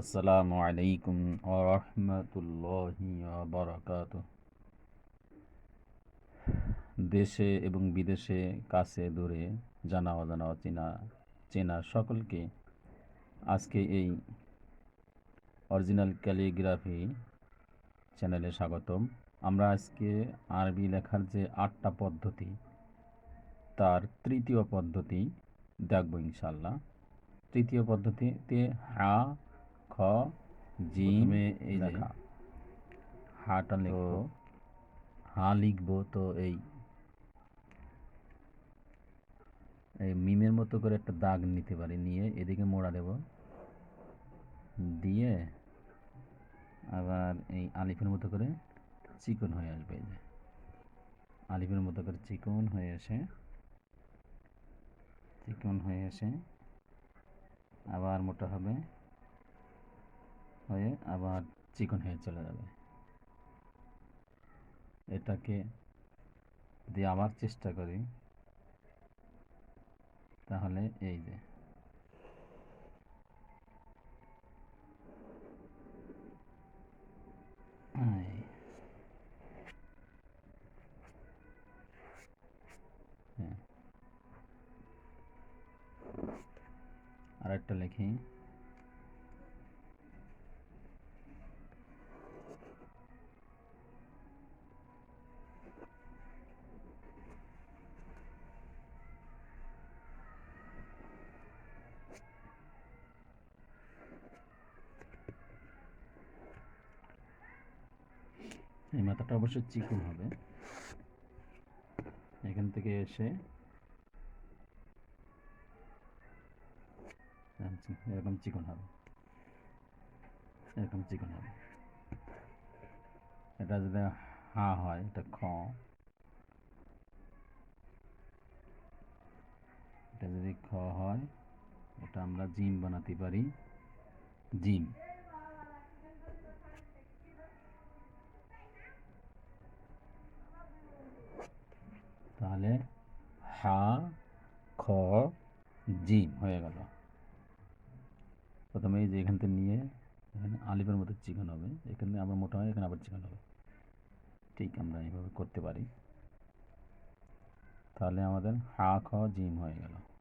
আসসালামু আলাইকুম আরহামতুল্লাহি বারাকাত দেশে এবং বিদেশে কাছে দূরে জানা অজানা অচেনা চেনা সকলকে আজকে এই অরিজিনাল ক্যালিগ্রাফি চ্যানেলে স্বাগতম। আমরা আজকে আরবি লেখার যে আটটা পদ্ধতি, তার তৃতীয় পদ্ধতি দেখব ইনশাল্লাহ তৃতীয় পদ্ধতিতে হা খ জিমে এই লেখা হাটা লিখব। হা লিখব তো এই। এই মিমের মতো করে একটা দাগ নিতে পারি নিয়ে এদিকে মোড়া দেব। দিয়ে আবার এই আলিফের মতো করে চিকন হয়ে আসবে এই যে। আলিফের মতো করে চিকন হয়ে আসে চিকন হয়ে আসে আবার মোটা হবে। হয়ে আবার চিকন হয়ে চলে যাবে। এটাকে দিয়ে আবার চেষ্টা করি। তাহলে এই যে। হ্যাঁ। আরেকটা লিখি। এই মাথাটা অবশ্যই চিকন হবে। এখান থেকে এসে এরকম চিকন হবে। এরকম চিকন হবে। এটা যদি হা হয়, এটা খ। এটা যদি খ হয়, এটা আমরা জিম বানাতে পারি। জিম তাহলে হা খ জিম হয়ে গেল। প্রথমে এই যে এখান থেকে নিয়ে, এখানে আলিফের মতো চিকেন হবে। এখানে আবার মোটা হয়, এখানে আবার চিকেন হবে। ঠিক আমরা এইভাবে করতে পারি। তাহলে আমাদের হা, খ জিম হয়ে গেল।